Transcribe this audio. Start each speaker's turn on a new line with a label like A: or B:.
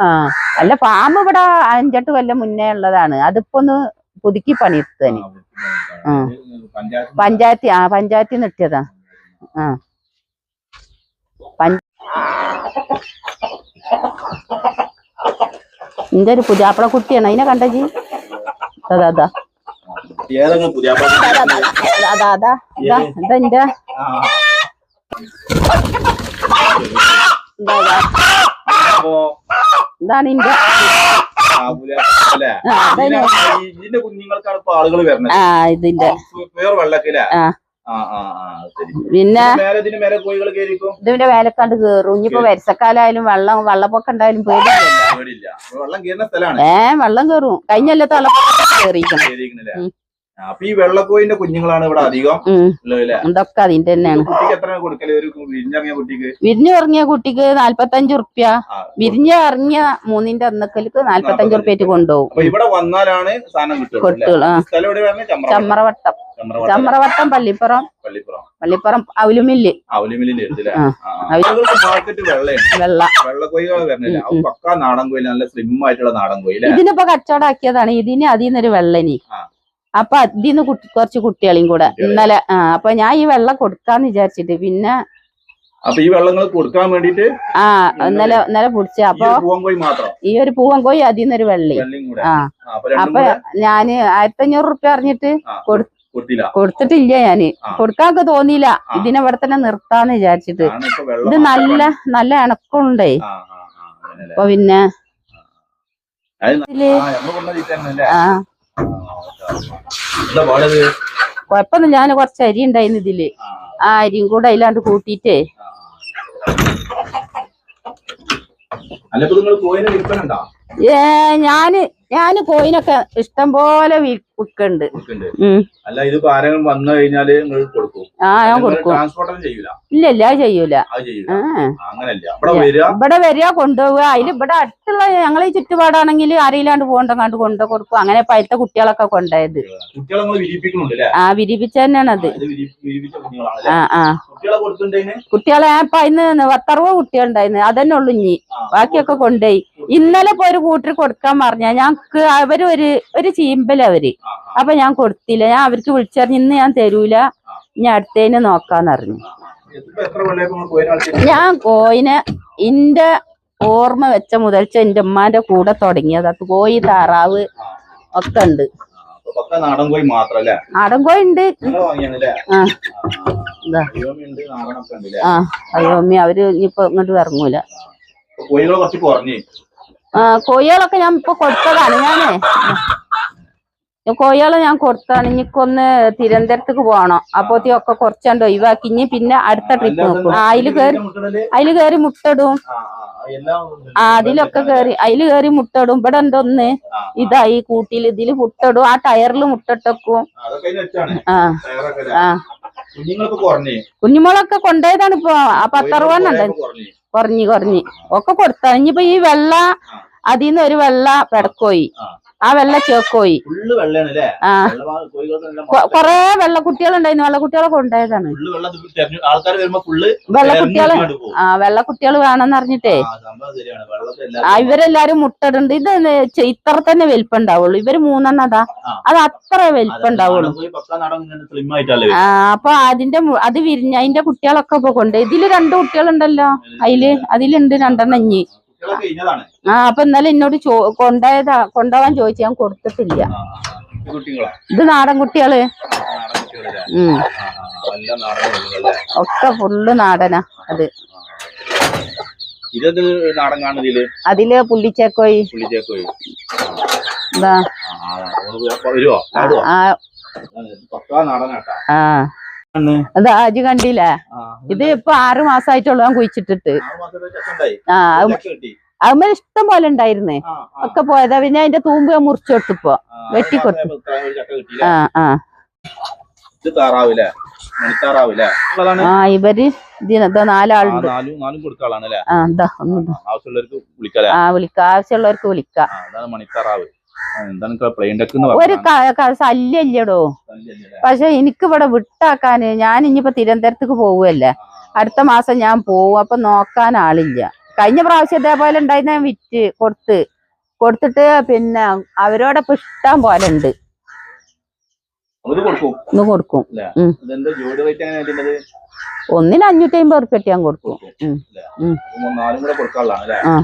A: ആ
B: അല്ല ഫാം ഇവിടെ അഞ്ചെട്ട് കൊല്ലം മുന്നേ ഉള്ളതാണ്. അതിപ്പോ ഒന്ന് പുതുക്കി പണിയെടുത്തേന് ആ.
A: പഞ്ചായത്ത്
B: ആ പഞ്ചായത്തിൽ ആ. പഞ്ച എന്റെ ഒരു പുതിയാപ്പള കുട്ടിയാണ്. അതിനെ കണ്ടജി അതാ അതാ അതാ അതാ ഇതാ എന്റെ
A: ആ, ആ
B: അതന്നെ
A: ഇതിനെ- ഇതിന്റെ കുഞ്ഞുങ്ങൾക്കാണ് ഇപ്പൊ ആളുകൾ വരുന്നത്
B: ആ ഇതിന്റെ.
A: വേറെ വെള്ളക്കില്ലേ
B: ആ. പിന്നെ? ഇതിന്റെ വേലക്കാണ്ട് കേറും. ഇനിയിപ്പോ വരസക്കാലായാലും വെള്ളം വെള്ളപ്പൊക്കം ഉണ്ടായാലും
A: പേടിയില്ല. വെള്ളം കയറുന്ന സ്ഥലമാണ്.
B: ഏ വെള്ളം കേറും. കഴിഞ്ഞല്ലേ വെള്ളപ്പൊക്കം കേറിയിരിക്കണം.
A: അപ്പൊ ഈ വെള്ളക്കോയിന്റെ കുഞ്ഞുങ്ങളാണ് ഇവിടെ അധികം.
B: ഇതൊക്കെ അതിന്റെ തന്നെയാണ്.
A: കുട്ടിക്ക് എത്ര കൊടുക്കൽ? ഒരു വിരിഞ്ഞിറങ്ങിയ കുട്ടിക്ക്?
B: വിരിഞ്ഞു ഇറങ്ങിയ കുട്ടിക്ക് നാല്പത്തഞ്ച് ഉറുപ്യ
A: ആ,
B: വിരിഞ്ഞു ഇറങ്ങിയ മൂന്നിന്റെ അന്നക്കലിക്ക് നാല്പത്തഞ്ച് ഉറുപ്പ്യറ്റ് കൊണ്ടുപോകും.
A: ഇവിടെ വന്നാലാണ് സാധനം
B: ചമ്മറവട്ടം ചമ്മറവട്ടം പള്ളിപ്പുറം.
A: പള്ളിപ്പുറം.
B: പള്ളിപ്പുറം അവലുമില്ല്.
A: വെള്ളയാണ്.
B: വെള്ള.
A: വെള്ളക്കൊയ്കൾ വരണില്ല
B: ഉം,
A: അപ്പൊ പക്കാ നാടൻ കോയിൽ നല്ല സ്ലിം ആയിട്ടുള്ള നാടൻ കോയിൽ
B: ഇതിനിപ്പോ കച്ചവടാക്കിയതാണ് ഇതിന് അതിന്നൊരു വെള്ളനി.
A: ആ.
B: അപ്പൊ അതിന്ന് കുട്ടി കുറച്ച് കുട്ടികളെയും കൂടെ. ഇന്നലെ ആ അപ്പൊ ഞാൻ ഈ വെള്ളം കൊടുക്കാന്ന് വിചാരിച്ചിട്ട് പിന്നെ
A: അപ്പൊ ഈ വെള്ളങ്ങൾ കൊടുക്കാൻ വേണ്ടിട്ട്
B: ആ ഇന്നലെ ഇന്നലെ പിടിച്ച
A: ഈ
B: അപ്പൊ
A: ഒരു പൂവൻ കോഴി മാത്രം?
B: ഈ ഒരു പൂവൻ കോയി അതിന്നൊരു വെള്ളി.
A: വെള്ളിയും
B: ആ.
A: അപ്പൊ
B: ഞാൻ ആയിരത്തി അഞ്ഞൂറ് റുപ്യ അറിഞ്ഞിട്ട് കൊടുത്തിട്ടില്ല
A: ഞാൻ.
B: കൊടുക്കാനൊക്കെ തോന്നിയില്ല. ഇതിനെ ഇവിടെ തന്നെ നിർത്താന്ന് വിചാരിച്ചിട്ട്. ഇത് നല്ല നല്ല
A: അങ്ങനെയല്ലേ?
B: അപ്പൊ പിന്നെ
A: ആ,
B: കൊഴപ്പൊന്നും ഞാൻ കുറച്ച് അരി ഉണ്ടായിരുന്നു ഇതിൽ.
A: ആ,
B: അരിയും കൂടെ അതിലാണ്ട്
A: കൂട്ടിട്ടേ
B: ഏ ഞാൻ ഞാൻ കോയിനൊക്കെ ഇഷ്ടം പോലെ
A: വിൽക്കുന്നുണ്ട് അല്ല ഇത് ആരെങ്കിലും വന്നു കഴിഞ്ഞാൽ
B: ആ ഞാൻ കൊടുക്കും. ഇല്ല ഇല്ല അത് ചെയ്യൂല.
A: ഇവിടെ വരിക.
B: കൊണ്ടുപോവുക. അതിൽ ഇവിടെ അടുത്തുള്ള ഞങ്ങളെ ഈ ചുറ്റുപാടാണെങ്കിൽ അറിയില്ലാണ്ട് പോകണ്ടങ്ങാണ്ട് കൊണ്ടു കൊടുക്കും. അങ്ങനെ പഴുത്ത കുട്ടികളൊക്കെ
A: കൊണ്ടായത്.
B: ആ വിരിപ്പിച്ച തന്നെയാണ് അത് ആ ആ.
A: കുട്ടികളെ
B: ഇപ്പൊ ഇന്ന് പത്തറുപത് കുട്ടികളുണ്ടായിരുന്നു. അതന്നെ ഉള്ളു ഇനി ബാക്കിയൊക്കെ കൊണ്ടുപോയി ഇന്നലെ ഇപ്പൊ ഒരു കൂട്ടർ കൊടുക്കാൻ പറഞ്ഞ ഞങ്ങക്ക് അവർ ഒരു ഒരു ചീമ്പല അവർ. അപ്പൊ ഞാൻ കൊടുത്തില്ല. ഞാൻ അവർക്ക് വിളിച്ചറിഞ്ഞ് ഇന്ന് ഞാൻ തരൂല. ഞാൻ അടുത്തതിന് നോക്കാന്ന് പറഞ്ഞു.
A: എത്ര വെള്ളയൊക്കെ നിങ്ങൾ കോയിനെ വളർത്തി
B: ഞാൻ കോയിനെ എന്റെ ഓർമ്മ വെച്ച മുതൽച്ച എന്റെ ഉമ്മാന്റെ കൂടെ തുടങ്ങിയത്. അത് കോയി താറാവ് ഒക്കെ ഉണ്ട്.
A: നാടൻ കോഴി മാത്രല്ലേ?
B: നാടൻ കോയി ഉണ്ട്. ആ. ആ അവർ ഇപ്പൊ ഇങ്ങോട്ട് ഇറങ്ങൂല. കോഴികളൊക്കെ ഞാൻ ഇപ്പൊ കൊടുത്തതാണ്. ഞാനേ കോഴികളെ ഞാൻ കൊടുത്താണ്. ഇനിക്കൊന്ന് തിരുവനന്തപുരത്തേക്ക് പോകണം. അപ്പോത്തി ഒക്കെ കുറച്ചാണ്ട് ഒഴിവാക്കി. ഇനി പിന്നെ അടുത്ത ട്രിപ്പ് നോക്കും. അതിൽ
A: അതിൽ
B: അതിൽ കയറി മുട്ടടും.
A: ആ,
B: അതിലൊക്കെ കയറി അതിൽ കയറി മുട്ടടും. ഇവിടെ എന്തൊന്ന് ഇതായി കൂട്ടിയിൽ ഇതിൽ മുട്ടടും. ആ ടയറിൽ മുട്ടട്ടക്കും.
A: ആ,
B: കുഞ്ഞുമോളൊക്കെ കൊണ്ടുപോയതാണ് ഇപ്പൊ.
A: കോഴികൾ കുറഞ്ഞ്?
B: കുറഞ്ഞു ഒക്കെ കൊടുത്ത ഇനിയിപ്പോ ഈ വെള്ള അതിന്ന് ഒരു വെള്ള പെടക്കോയി.
A: ആ.
B: വെള്ള ചേക്കോയി കൊറേ വെള്ള കുട്ടികളുണ്ടായിരുന്നു കൊണ്ടുപോയതാണ്
A: വെള്ളം വെള്ള തെരഞ്ഞു ആൾക്കാർ വരുമ്പോ ഫുള്ള്
B: വെള്ളക്കുട്ടികളെ
A: തെരഞ്ഞു കൊണ്ട് പോകും.
B: ആ വെള്ളക്കുട്ടികൾ വേണമെന്ന് അറിഞ്ഞിട്ടേ ഇവരെല്ലാരും മുട്ടടുണ്ട്. ഇത് ഇത്ര തന്നെ വലിപ്പം ഉണ്ടാവുള്ളൂ ഇവർ മൂന്നെണ്ണം അതാ. അത് അത്ര വലിപ്പം ഉണ്ടാവുള്ളൂ ആ അപ്പൊ അതിന്റെ അത് വിരിഞ്ഞ അതിന്റെ കുട്ടികളൊക്കെ ഇപ്പൊ കൊണ്ട് ഇതിൽ രണ്ട് കുട്ടികളുണ്ടല്ലോ. അതിൽ അതിലുണ്ട് രണ്ടെണ്ണം ഇഞ്ഞി ആ അപ്പൊ ഇന്നലെ എന്നോട് കൊണ്ടായതാ കൊണ്ടുപോകാൻ ചോദിച്ചു ഞാൻ കൊടുത്തിട്ടില്ല.
A: ഇത്
B: നാടൻ
A: കുട്ടികൾ.
B: ഒക്കെ ഫുള്ള് നാടനാ അത്.
A: ഇതത് നാടൻ കാണുന്നതിൽ?
B: അതിൽ പുള്ളിച്ചേക്കോയി.
A: പുള്ളിച്ചേക്കോയി. വരുവോ?
B: ആ
A: പക്കാ നാടനാട്ടാ.
B: ആ.
A: ആണ്.
B: അത് ആജ് കണ്ടില്ലേ? ഇത് ഇപ്പൊ ആറു മാസമായിട്ടുള്ളൂ ഞാൻ കുഴിച്ചിട്ടിട്ട്. ആ. അതുമ്മ ഇഷ്ടം പോലെ ഉണ്ടായിരുന്നേ. ഒക്കെ പോയതാ. പിന്നെ അതിന്റെ തൂമ്പ് ഞാൻ മുറിച്ചെടുത്തിപ്പോ
A: ആ,
B: വെട്ടിക്കൊടുത്തു. ആ ആ. ആ ഇവർ ഇതിനെന്താ നാലാളുണ്ട്. ആ വിളിക്ക ആവശ്യമുള്ളവർക്ക് വിളിക്കാം. ഒരു ശല്യല്ലടോ? പക്ഷെ എനിക്ക് ഇവിടെ വിട്ടാക്കാന് ഞാൻ ഇനിയിപ്പോ തിരുവനന്തപുരത്തേക്ക് പോവുമല്ലേ അടുത്ത മാസം ഞാൻ പോവും അപ്പൊ നോക്കാൻ ആളില്ല. കഴിഞ്ഞ പ്രാവശ്യം ഇതേപോലെ ഉണ്ടായിരുന്ന ഞാൻ വിറ്റ് കൊടുത്ത്. കൊടുത്തിട്ട് പിന്നെ അവരോടൊപ്പം ഇഷ്ടം പോലെ ഉണ്ട് ഇന്ന് കൊടുക്കും. ഒന്നിന് അഞ്ഞൂറ്റി അമ്പത് ഉറുപ്പ്യ ഞാൻ കൊടുക്കും. ആ.